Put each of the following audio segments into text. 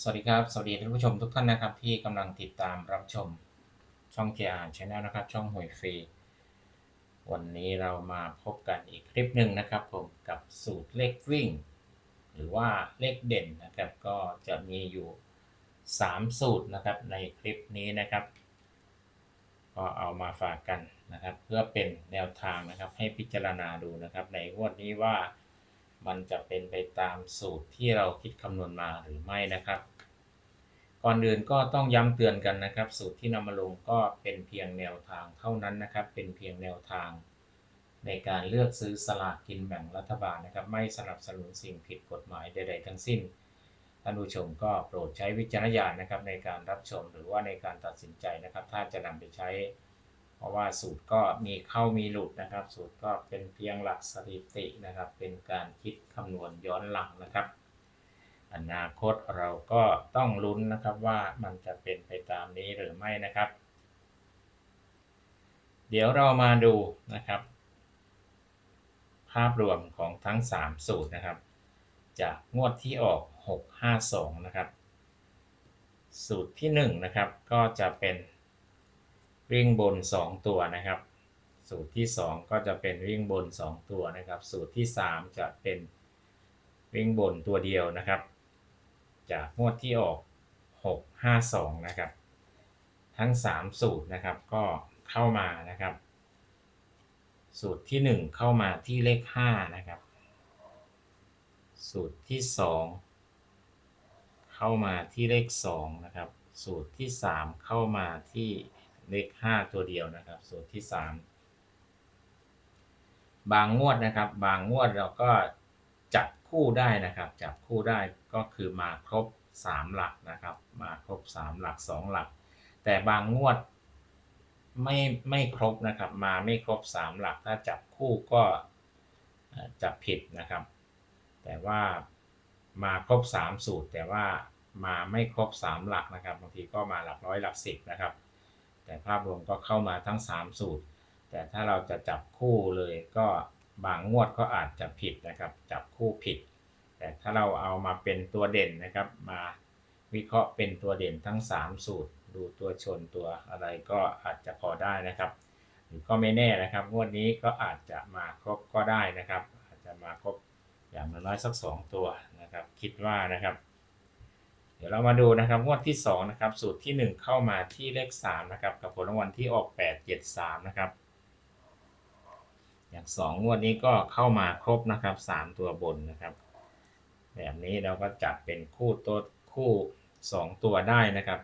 สวัสดีครับ สวัสดีท่านผู้ชมทุกท่านนะครับ ที่กำลังติดตามรับชมช่อง JR Channel นะครับ ช่องหวยฟรี วันนี้เรามาพบกันอีกคลิปหนึ่งนะครับ ผมกับสูตรเลขวิ่ง หรือว่าเลขเด่นนะครับ ก็จะมีอยู่ 3 สูตรนะครับในคลิปนี้นะครับ ก็เอามาฝากกันนะครับ เพื่อเป็นแนวทางนะครับ ให้พิจารณาดูนะครับ ในงวดนี้ว่า มันจะเป็นไปตามสูตรที่เราคิดคำนวณมาหรือไม่นะครับ ก่อนอื่นก็ต้องย้ำเตือนกันนะครับ สูตรที่นำมาลงก็เป็นเพียงแนวทางเท่านั้นนะครับ เป็นเพียงแนวทาง ในการเลือกซื้อสลากกินแบ่งรัฐบาลนะครับ ไม่สนับสนุนสิ่งผิดกฎหมายใด ๆ ทั้งสิ้นท่านผู้ชมก็โปรดใช้วิจารณญาณนะครับในการรับชมหรือว่าในการตัดสินใจนะครับ ถ้าจะนำไปใช้ ราะว่าสูตรก็มีเข้ามีหลุดนะครับ สูตรก็เป็นเพียงหลักสถิตินะครับ เป็นการคิดคำนวณย้อนหลังนะครับ อนาคตเราก็ต้องลุ้นนะครับว่ามันจะเป็นไปตามนี้หรือไม่นะครับ เดี๋ยวเรามาดูนะครับ ภาพรวมของทั้ง 3 สูตรนะครับ จากงวดที่ออก 652 นะครับ สูตรที่ 1 นะครับก็จะเป็น วิ่งบน 2 ตัวนะครับ สูตรที่ 2 ก็จะเป็นวิ่งบน 2 ตัวนะครับ สูตรที่ 3 จะเป็นวิ่งบนตัวเดียวนะครับ จากงวดที่ออก 652 นะครับ ทั้ง 3 สูตรนะครับก็เข้ามานะครับ สูตรที่ 1 เข้ามาที่เลข 5 นะครับ สูตรที่ 2 เข้ามาที่เลข 2 นะครับ สูตรที่ 3 เข้ามาที่ เลข5ตัวเดียวนะครับ สูตรที่3บางงวดนะครับ บางงวดเราก็จับคู่ได้นะครับ จับคู่ได้ก็คือมาครบ3หลักนะครับ มาครบ3หลัก2หลัก แต่บางงวดไม่ไม่ครบนะครับ มาไม่ครบ3หลัก ถ้าจับคู่ก็จับผิดนะครับ แต่ว่ามาครบ3สูตร แต่ว่ามาไม่ครบ3หลักนะครับ บางทีก็มาหลักร้อยหลักสิบนะครับ แต่ภาพรวมก็เข้ามาทั้ง 3 สูตร แต่ถ้าเราจะจับคู่เลยก็บางงวดก็อาจจะผิดนะครับ จับคู่ผิด แต่ถ้าเราเอามาเป็นตัวเด่นนะครับ มาวิเคราะห์เป็นตัวเด่นทั้ง 3 สูตร ดูตัวชนตัวอะไรก็อาจจะพอได้นะครับ หรือก็ไม่แน่นะครับ งวดนี้ก็อาจจะมาครบก็ได้นะครับ อาจจะมาครบอย่างน้อยสัก 2 ตัวนะครับ คิดว่านะครับ ดี๋ยวเรามาดูนะครับงวดที่2นะครับสูตรที่ 1 เข้ามาที่เลข3นะครับกับผลรางวัลที่ออก 8 7 3นะครับอย่าง2งวดนี้ก็เข้ามาครบนะครับ 3 ตัวบนนะครับ แบบนี้เราก็จัดเป็นคู่ตัวคู่ 2 ตัวได้นะครับ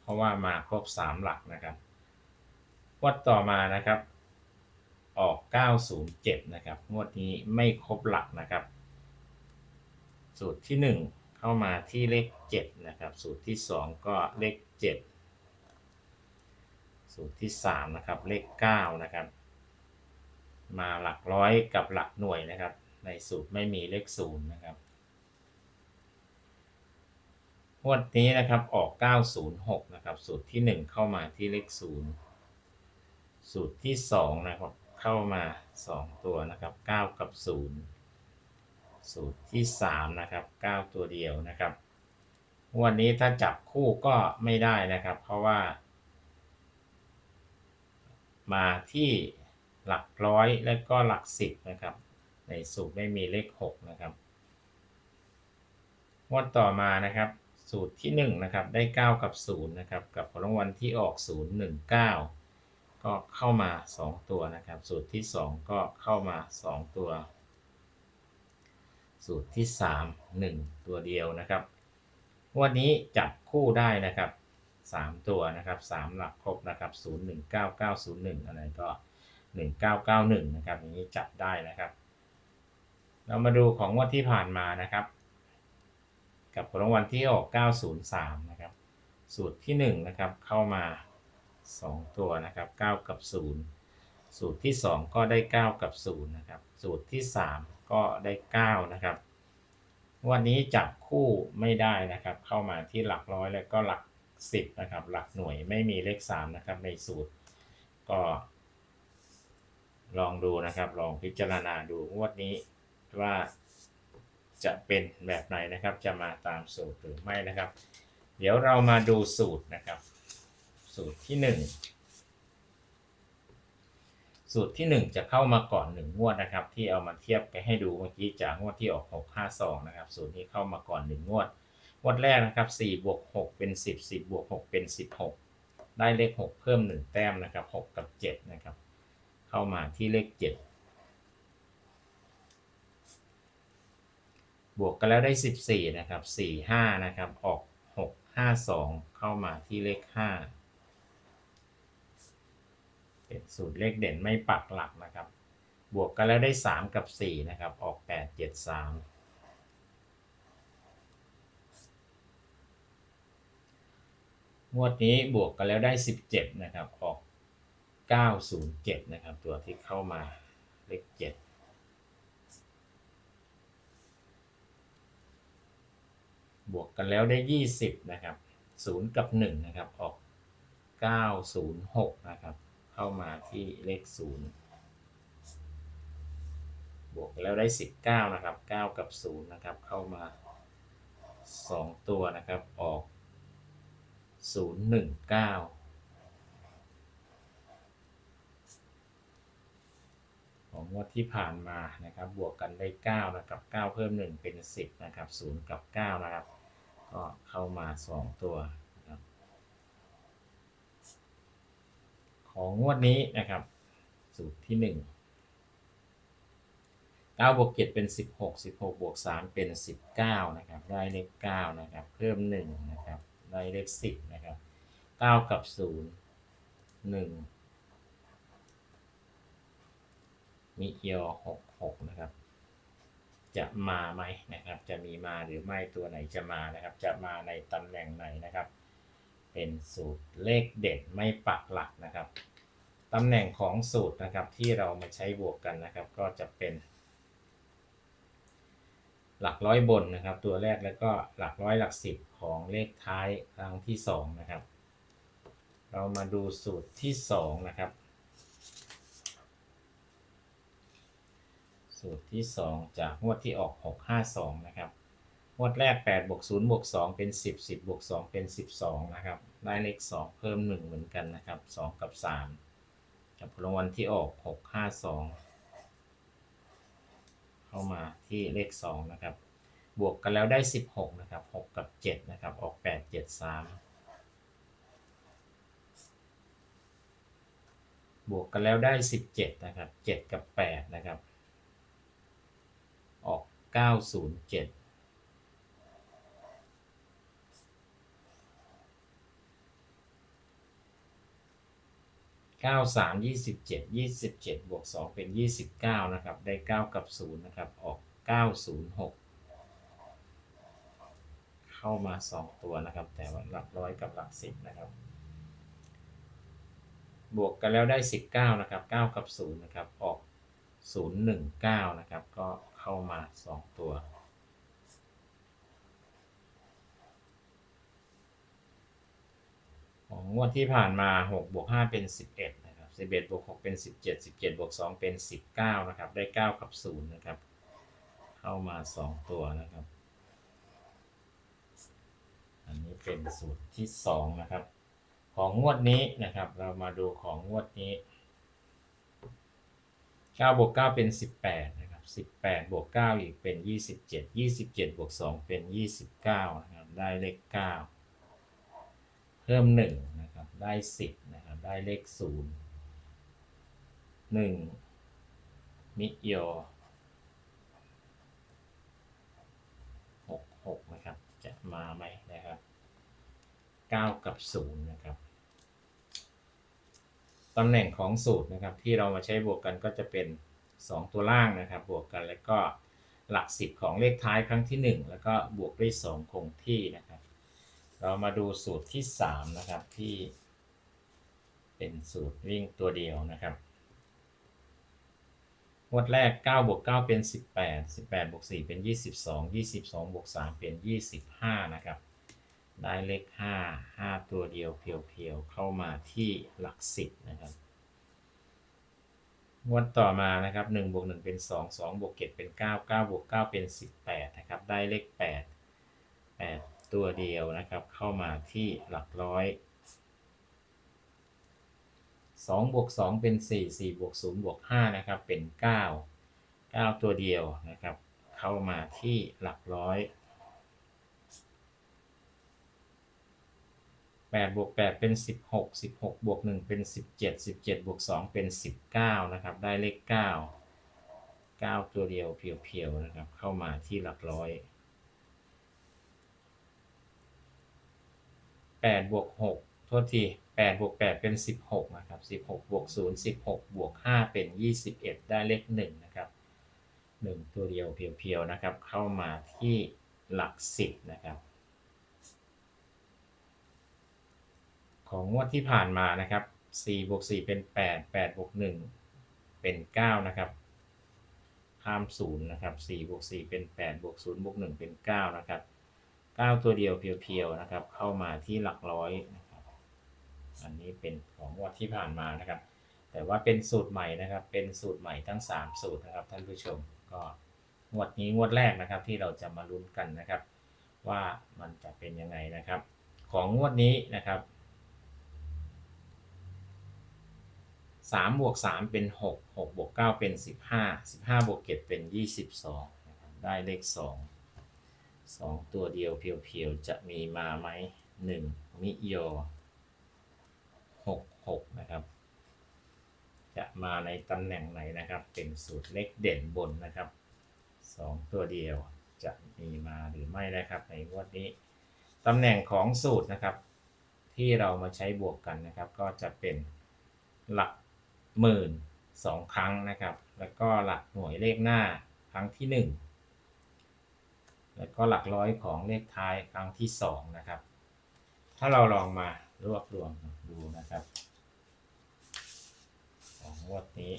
เพราะว่ามาครบ 3 หลักนะครับงวดต่อมานะครับ ออก 907 นะครับงวดนี้ไม่ครบหลักนะครับ สูตรที่ 1 เข้ามาที่เลข 7 นะครับ สูตรที่ 2 ก็เลข 7 สูตรที่ 3 นะครับ เลข 9 นะครับ มาหลักร้อยกับหลักหน่วยนะครับ ในสูตรไม่มีเลข 0 นะครับงวดนี้นะครับออก 906 นะครับ สูตรที่ 1 เข้ามาที่เลข 0 สูตรที่ 2 นะครับ เข้ามา 2 ตัวนะครับ 9 กับ 0 สูตรที่ 3 นะครับ 9 ตัวเดียวนะครับวันนี้ถ้าจับคู่ก็ไม่ได้นะครับ เพราะว่า มาที่หลักร้อยและก็หลักสิบนะครับ ในสูตรไม่มีเลข 6 นะครับงวดต่อมานะครับ สูตรที่ 1 นะครับ ได้ 9 กับ 0 นะครับ กับผลรางวัลที่ออก 0 1 9 ก็เข้ามา 2 ตัวนะครับ สูตรที่ 2 ก็เข้ามา 2 ตัว สูตรที่ 3 1 ตัวเดียวนะครับวันนี้จับคู่ได้นะครับ 3 ตัวนะครับ 3 หลักครบนะครับ0 1 9 9 0 1 อะไรก็ 1991 นะครับอย่างนี้จับได้นะครับ เรามาดูของงวดที่ผ่านมานะครับ กับผลรางวัลที่ออก 903 นะครับ สูตรที่ 1 นะครับเข้ามา 2 ตัวนะครับ 9 กับ 0 สูตรที่ 2 ก็ได้ 9 กับ 0 นะครับ สูตรที่ 3 ก็ได้ 9 นะครับ วันนี้จับคู่ไม่ได้นะครับ เข้ามาที่หลักร้อยแล้วก็หลัก 10 นะครับ หลักหน่วยไม่มีเลข 3 นะครับ ในสูตรก็ ลองดูนะครับ ลองพิจารณาดูงวดนี้ว่าจะเป็นแบบไหนนะครับ จะมาตามสูตรหรือไม่นะครับ เดี๋ยวเรามาดูสูตรนะครับ สูตรที่หนึ่ง สูตรที่หนึ่งจะเข้ามาก่อนหนึ่งวดนะครับ ที่เอามาเทียบไปให้ดูเมื่อกี้จากงวดที่ออกหกห้าสองนะครับ สูตรนี้เข้ามาก่อนหนึ่งวด งวดแรกนะครับสี่บวกหกเป็นสิบสิบบวกหกเป็นสิบหกได้เลขหกเพิ่มหนึ่งแต้มนะครับหกกับเจ็ดนะครับ เข้ามาที่เลขเจ็ดบวกกันแล้วได้สิบสี่นะครับสี่ห้านะครับ ออกหกห้าสองเข้ามาที่เลขห้า สูตรเลขเด่นไม่ปักหลักนะครับ บวกกันแล้วได้สามกับสี่นะครับ ออกแปดเจ็ดสามงวดนี้บวกกันแล้วได้ 17 นะครับ ออก 907 นะครับ ตัวที่เข้ามาเลข 7บวกกันแล้วได้ 20 นะครับ 0 กับ 1 นะครับ ออก 906 นะครับ เข้ามาที่เลข0บวกแล้วได้19นะครับ9กับ0นะครับ เข้ามา2ตัวนะครับออกศูนย์หนึ่งเก้าของงวดที่ผ่านมานะครับ บวกกันได้เก้านะครับเก้าเพิ่มหนึ่งเป็นสิบนะครับศูนย์กับเก้านะครับ ก็เข้ามาสองตัวนะครับ ของงวดนี้นะครับ สูตรที่หนึ่งเก้าบวกเจ็ดเป็นสิบหกสิบหกบวกสามเป็นสิบเก้านะครับ ได้เลขเก้านะครับ เพิ่มหนึ่งนะครับ ได้เลขสิบนะครับเก้ากับศูนย์หนึ่งมิเอียวหกหกนะครับ จะมาไหมนะครับ จะมีมาหรือไม่ตัวไหนจะมานะครับ จะมาในตำแหน่งไหนนะครับ เป็นสูตรเลขเด็ดไม่ปักหลักนะครับ ตำแหน่งของสูตรนะครับที่เรามาใช้บวกกันนะครับ ก็จะเป็น หลักร้อยบนนะครับ ตัวแรกแล้วก็หลักร้อยหลักสิบของเลขท้ายครั้งที่สองนะครับ เรามาดูสูตรที่สองนะครับ สูตรที่สองจากงวดที่ออกหกห้าสองนะครับงวดแรกแปดบวกศูนย์บวกสองเป็นสิบสิบบวกสองเป็นสิบสองนะครับ ได้เลขสองเพิ่มหนึ่งเหมือนกันนะครับสองกับสาม กับรางวัลที่ออกหกห้าสองเข้ามาที่เลขสองนะครับ บวกกันแล้วได้16นะครับ6กับ7นะครับ ออก8 7 3บวกกันแล้วได้17นะครับ7กับ8นะครับ ออก907 93 27 27บวก2เป็น 29 นะครับ ได้ 9 กับ 0 นะครับ ออก 906 เข้ามาสองตัวนะครับ แต่ว่าหลักร้อยกับหลักสิบนะครับ บวกกันแล้วได้สิบเก้านะครับเก้ากับศูนย์นะครับ ออกศูนย์หนึ่งเก้านะครับ ก็เข้ามาสองตัวของงวดที่ผ่านมาหกบวกห้าเป็นสิ บเอ็ดนะครับสิบเอ็ดบวกหกเป็นสิบเจ็ดสิบเจ็ดบวกสองเป็นสิบเก้านะครับ ได้เก้ากับศูนย์นะครับ เข้ามาสองตัวนะครับ อันนี้เป็นสูตรที่สองนะครับ ของงวดนี้นะครับ เรามาดูของงวดนี้9บวก9เป็น 18 นะครับ 18บวก9อีกเป็น 27 27บวก2เป็น 29 นะครับ ได้เลข 9 เพิ่ม 1 นะครับ ได้ 10 นะครับ ได้เลข 0 1มิโย66นะครับ จะมาไหมนะครับ9กับ0นะครับตำแหน่งของสูตรนะครับ ที่เรามาใช้บวกกันก็จะเป็น 2 ตัวล่างนะครับ บวกกันแล้วก็หลัก 10 ของเลขท้ายครั้งที่ 1 แล้วก็บวกด้วย2คงที่นะครับ เรามาดูสูตรที่ 3 นะครับที่เป็นสูตรวิ่งตัวเดียวนะครับ งวดแรก9บวก9เป็น 18 18บวก4เป็น 22 22บวก3เป็น 25 นะครับ ได้เลข 5 5 ตัวเดียวเพียวๆ เข้ามาที่หลัก10นะครับงวดต่อมานะครับหนึ่งบวกหนึ่งเป็นสองสองบวกเจ็ดเป็นเก้าเก้าบวกเก้าเป็นสิบแปดนะครับ ได้เลขแปดแปดตัวเดียวนะครับ เข้ามาที่หลักร้อย สองบวกสองเป็นสี่สี่บวกศูนย์บวกห้านะครับเป็นเก้าเก้าตัวเดียวนะครับ เข้ามาที่หลักร้อยแปดบวกแปดเป็นสิบหกสิบหกบวกหนึ่งเป็นสิบเจ็ดสิบเจ็ดบวกสองเป็นสิบเก้านะครับได้เลขเก้าเก้าตัวเดียวเพียวๆนะครับ เข้ามาที่หลักร้อยแปดบวกหก โทษทีแปดบวกแปดเป็นสิบหกนะครับสิบหกบวกศูนย์สิบหกบวกห้าเป็นยี่สิบเอ็ดได้เลขหนึ่งนะครับหนึ่งตัวเดียวเพียวๆนะครับ เข้ามาที่หลักสิบนะครับ ของงวดที่ผ่านมานะครับ4บวก4เป็น 8 8บวก1เป็น 9 นะครับข้าม0นะครับ4บวก4เป็น 8 บวก0บวก1เป็น 9 นะครับ 9 ตัวเดียวเพียวๆนะครับ เข้ามาที่หลักร้อยนะ อันนี้เป็นของงวดที่ผ่านมานะครับ แต่ว่าเป็นสูตรใหม่นะครับ เป็นสูตรใหม่ทั้ง 3 สูตรนะครับท่านผู้ชม ก็งวดนี้งวดแรกนะครับที่เราจะมาลุ้นกันนะครับ ว่ามันจะเป็นยังไงนะครับ ของงวดนี้นะครับสามบวกสามเป็นหกหกบวกเก้าเป็นสิบห้าสิบห้าบวกเจ็ดเป็นยี่สิบสองได้เลขสองสองตัวเดียวเพียวๆ จะมีมาไหมหนึ่งมิโย หกหกนะครับ จะมาในตำแหน่งไหนนะครับ เป็นสูตรเลขเด่นบนนะครับสองตัวเดียวจะมีมาหรือไม่นะครับ ในงวดนี้ตำแหน่งของสูตรนะครับ ที่เรามาใช้บวกกันนะครับ ก็จะเป็นหลักหมื่นสองครั้งนะครับ แล้วก็หลักหน่วยเลขหน้าครั้งที่หนึ่งแล้วก็หลักร้อยของเลขท้ายครั้งที่สองนะครับ ถ้าเราลองมา รวบรวมดูนะครับ ของงวดนี้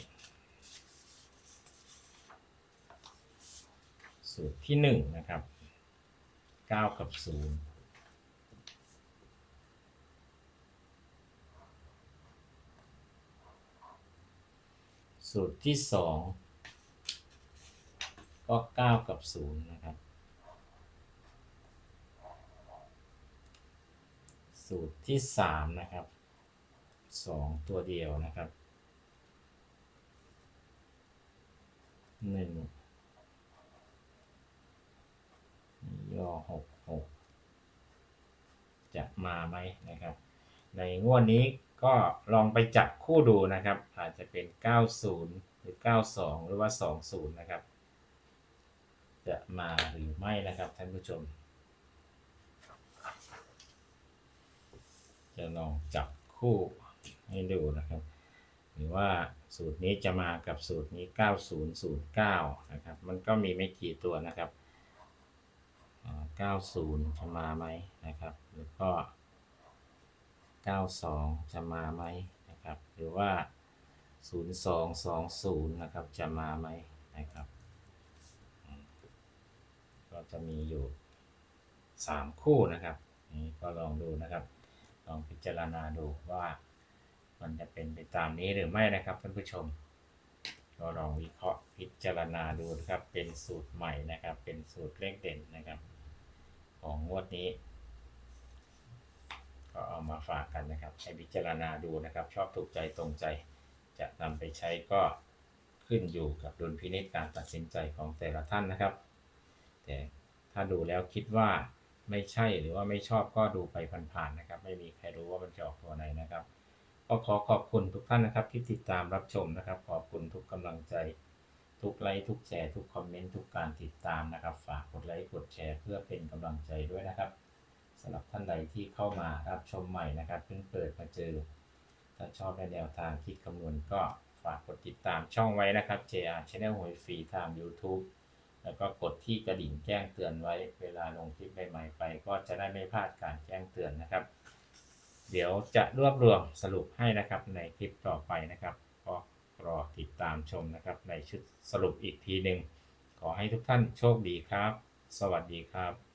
สูตรที่หนึ่งนะครับเก้ากับศูนย์สูตรที่สองก็เก้ากับศูนย์นะครับ สูตรที่สามนะครับสองตัวเดียวนะครับหนึ่งย่อหกหกจะมาไหมนะครับ ในงวดนี้ก็ลองไปจับคู่ดูนะครับ อาจจะเป็น 90 หรือ 92 หรือว่า 20 นะครับ จะมาหรือไม่นะครับท่านผู้ชม จะลองจับคู่ให้ดูนะครับ หรือว่าสูตรนี้จะมากับสูตรนี้ 9009 นะครับ มันก็มีไม่กี่ตัวนะครับ 90 จะมาไหมนะครับ หรือก็ 92 จะมาไหมนะครับ หรือว่า 0220 นะครับ จะมาไหมนะครับ ก็จะมีอยู่ 3 คู่นะครับ นี่ก็ลองดูนะครับ องพิจารณาดูว่ามันจะเป็นไปตามนี้หรือไม่นะครับท่านผู้ชม ก็ลองวิเคราะห์พิจารณาดูนะครับ เป็นสูตรใหม่นะครับ เป็นสูตรเลขเด่นนะครับ ของงวดนี้ ก็เอามาฝากกันนะครับให้พิจารณาดูนะครับ ชอบถูกใจตรงใจ จะนำไปใช้ก็ขึ้นอยู่กับดุลพินิจการตัดสินใจของแต่ละท่านนะครับ แต่ถ้าดูแล้วคิดว่า ไม่ใช่หรือว่าไม่ชอบก็ดูไปผ่านๆนะครับ ไม่มีใครรู้ว่ามันจะออกตัวไหนนะครับก็ขอขอบคุณทุกท่านนะครับที่ติดตามรับชมนะครับ ขอบคุณทุกกำลังใจ ทุกไลค์ทุกแชร์ทุกคอมเมนต์ทุกการติดตามนะครับ ฝากกดไลค์กดแชร์เพื่อเป็นกำลังใจด้วยนะครับสำหรับท่านใดที่เข้ามารับชมใหม่นะครับเพิ่งเปิดมาเจอถ้าชอบในแนวทางคิดคำนวณก็ฝากกดติดตามช่องไว้นะครับ JR Channel หวยฟรีทาง YouTube แล้วก็กดที่กระดิ่งแจ้งเตือนไว้ เวลาลงคลิปใหม่ๆไป ก็จะได้ไม่พลาดการแจ้งเตือนนะครับ เดี๋ยวจะรวบรวมสรุปให้นะครับในคลิปต่อไปนะครับ ก็รอติดตามชมนะครับ ในชุดสรุปอีกทีหนึ่งขอให้ทุกท่านโชคดีครับ สวัสดีครับ